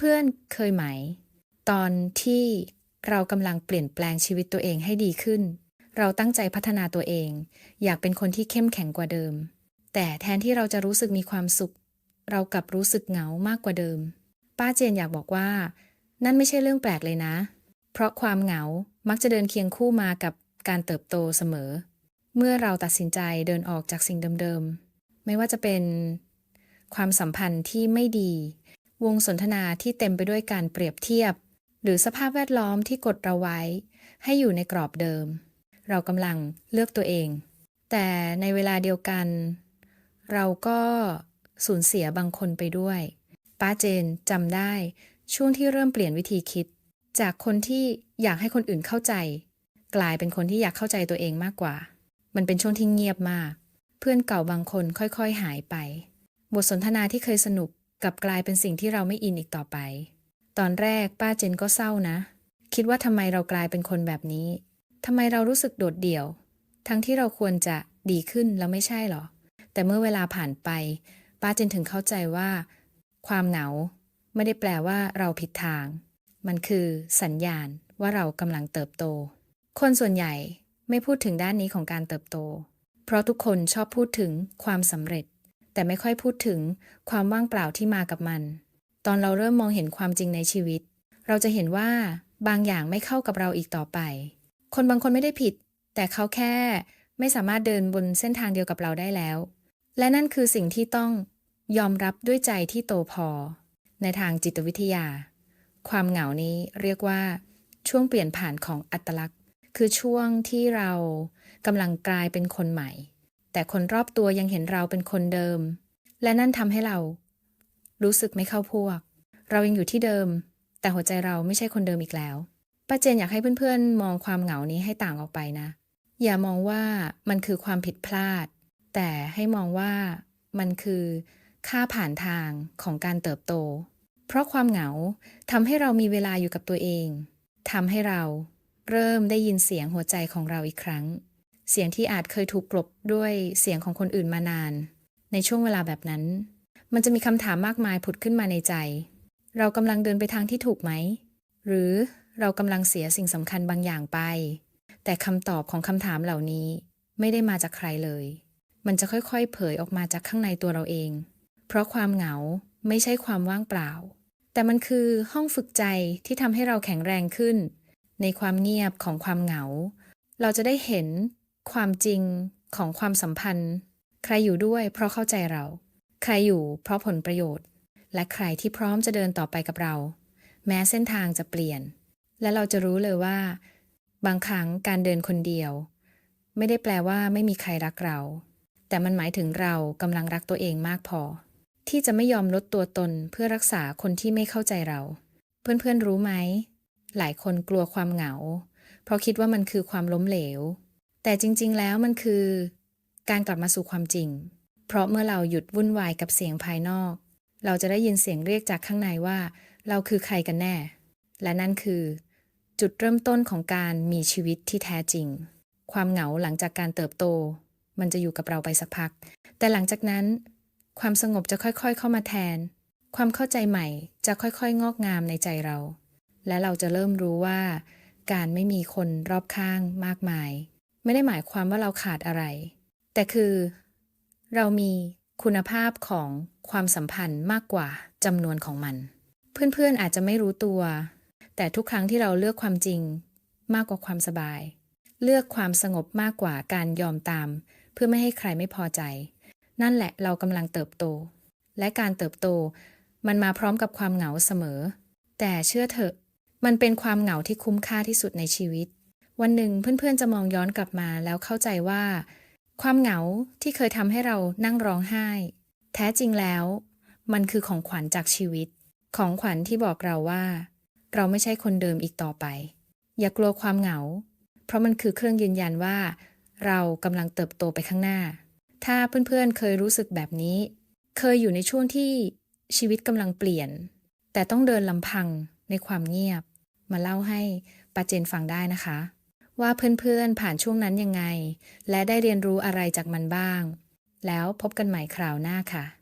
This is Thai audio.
เพื่อนๆเคยไหม ตอนที่เรากำลังเปลี่ยนแปลงชีวิตตัวเองให้ดีขึ้น เราตั้งใจพัฒนาตัวเอง อยากเป็นคนที่เข้มแข็งกว่าเดิม แต่แทนที่เราจะรู้สึกมีความสุข เรากลับรู้สึกเหงามากกว่าเดิม ป้าเจนอยากบอกว่า นั่นไม่ใช่เรื่องแปลกเลยนะ เพราะความเหงามักจะเดินเคียงคู่มากับการเติบโตเสมอ เมื่อเราตัดสินใจเดินออกจากสิ่งเดิมๆ ไม่ว่าจะเป็น ความสัมพันธ์ที่ไม่ดี วงสนทนาที่เต็มไปด้วยการเปรียบเทียบ หรือสภาพแวดล้อมที่กดเราไว้ ให้อยู่ในกรอบเดิม เรากำลังเลือกตัวเอง แต่ในเวลาเดียวกัน เราก็สูญเสียบางคนไปด้วยป้าเจนจำได้ช่วงที่เริ่มเปลี่ยนวิธีคิด จากคนที่อยากให้คนอื่นเข้าใจ กลายเป็นคนที่อยากเข้าใจตัวเองมากกว่า มันเป็นช่วงที่เงียบมาก เพื่อนเก่าบางคนค่อยๆหายไป บทสนทนาที่เคยสนุก กลับกลายเป็นสิ่งที่เราไม่อินอีกต่อไป ตอนแรกป้าเจนก็เศร้านะ คิดว่าทำไมเรากลายเป็นคนแบบนี้ทำไมเรารู้สึกโดดเดี่ยว ทั้งที่เราควรจะดีขึ้นแล้วไม่ใช่หรอ แต่เมื่อเวลาผ่านไปป้าเจนถึงเข้าใจว่า ความเหงาไม่ได้แปลว่าเราผิดทาง มันคือสัญญาณว่าเรากำลังเติบโต คนส่วนใหญ่ไม่พูดถึงด้านนี้ของการเติบโต เพราะทุกคนชอบพูดถึงความสำเร็จ แต่ไม่ค่อยพูดถึงความว่างเปล่าที่มากับมัน ตอนเราเริ่มมองเห็นความจริงในชีวิต เราจะเห็นว่าบางอย่างไม่เข้ากับเราอีกต่อไป คนบางคนไม่ได้ผิด แต่เขาแค่ไม่สามารถเดินบนเส้นทางเดียวกับเราได้แล้ว และนั่นคือสิ่งที่ต้องยอมรับด้วยใจที่โตพอ ในทางจิตวิทยา ความเหงานี้เรียกว่า ช่วงเปลี่ยนผ่านของอัตลักษณ์ คือช่วงที่เรากำลังกลายเป็นคนใหม่ แต่คนรอบตัวยังเห็นเราเป็นคนเดิม และนั่นทำให้เรา รู้สึกไม่เข้าพวก เรายังอยู่ที่เดิม แต่หัวใจเราไม่ใช่คนเดิมอีกแล้วป้าเจนอยากให้เพื่อนๆ มองความเหงานี้ให้ต่างออกไปนะ อย่ามองว่ามันคือความผิดพลาด แต่ให้มองว่ามันคือค่าผ่านทางของการเติบโต เพราะความเหงาทำให้เรามีเวลาอยู่กับตัวเองทำให้เราเริ่มได้ยินเสียงหัวใจของเราอีกครั้ง เสียงที่อาจเคยถูกกลบด้วยเสียงของคนอื่นมานาน ในช่วงเวลาแบบนั้น มันจะมีคำถามมากมายผุดขึ้นมาในใจ เรากำลังเดินไปทางที่ถูกไหม หรือเรากำลังเสียสิ่งสำคัญบางอย่างไป แต่คำตอบของคำถามเหล่านี้ไม่ได้มาจากใครเลย มันจะค่อยๆ เผยออกมาจากข้างในตัวเราเอง เพราะความเหงาไม่ใช่ความว่างเปล่า แต่มันคือห้องฝึกใจที่ทำให้เราแข็งแรงขึ้น ในความเงียบของความเหงา เราจะได้เห็น ความจริงของความสัมพันธ์ ใครอยู่ด้วยเพราะเข้าใจเรา ใครอยู่เพราะผลประโยชน์ และใครที่พร้อมจะเดินต่อไปกับเรา แม้เส้นทางจะเปลี่ยน และเราจะรู้เลยว่า บางครั้งการเดินคนเดียว ไม่ได้แปลว่าไม่มีใครรักเรา แต่มันหมายถึงเรากำลังรักตัวเองมากพอ ที่จะไม่ยอมลดตัวตนเพื่อรักษาคนที่ไม่เข้าใจเรา เพื่อนๆรู้ไหมหลายคนกลัวความเหงา เพราะคิดว่ามันคือความล้มเหลว แต่จริง ๆ แล้วมันคือการกลับมาสู่ความจริง เพราะเมื่อเราหยุดวุ่นวายกับเสียงภายนอก เราจะได้ยินเสียงเรียกจากข้างในว่า เราคือใครกันแน่ และนั่นคือ จุดเริ่มต้นของการมีชีวิตที่แท้จริง ความเหงาหลังจากการเติบโต มันจะอยู่กับเราไปสักพัก แต่หลังจากนั้น ความสงบจะค่อยๆ เข้ามาแทน ความเข้าใจใหม่จะค่อยๆ งอกงามในใจเรา และเราจะเริ่มรู้ว่า การไม่มีคนรอบข้างมากมาย ไม่ได้หมายความว่าเราขาดอะไร แต่คือเรามีคุณภาพของความสัมพันธ์มากกว่าจำนวนของมัน เพื่อนๆอาจจะไม่รู้ตัว แต่ทุกครั้งที่เราเลือกความจริงมากกว่าความสบาย เลือกความสงบมากกว่าการยอมตาม เพื่อไม่ให้ใครไม่พอใจ นั่นแหละเรากำลังเติบโต และการเติบโต มันมาพร้อมกับความเหงาเสมอ แต่เชื่อเถอะ มันเป็นความเหงาที่คุ้มค่าที่สุดในชีวิต วันหนึ่งเพื่อนๆจะมองย้อนกลับมาแล้วเข้าใจว่า ความเหงาที่เคยทำให้เรานั่งร้องไห้ แท้จริงแล้ว มันคือของขวัญจากชีวิต ของขวัญที่บอกเราว่า เราไม่ใช่คนเดิมอีกต่อไป อย่ากลัวความเหงา เพราะมันคือเครื่องยืนยันว่า เรากำลังเติบโตไปข้างหน้า ถ้าเพื่อนๆเคยรู้สึกแบบนี้ เคยอยู่ในช่วงที่ชีวิตกำลังเปลี่ยน แต่ต้องเดินลำพังในความเงียบ มาเล่าให้ปาเจนฟังได้นะคะ ว่าเพื่อนๆ ผ่านช่วงนั้นยังไง และได้เรียนรู้อะไรจากมันบ้าง แล้วพบกันใหม่คราวหน้าค่ะ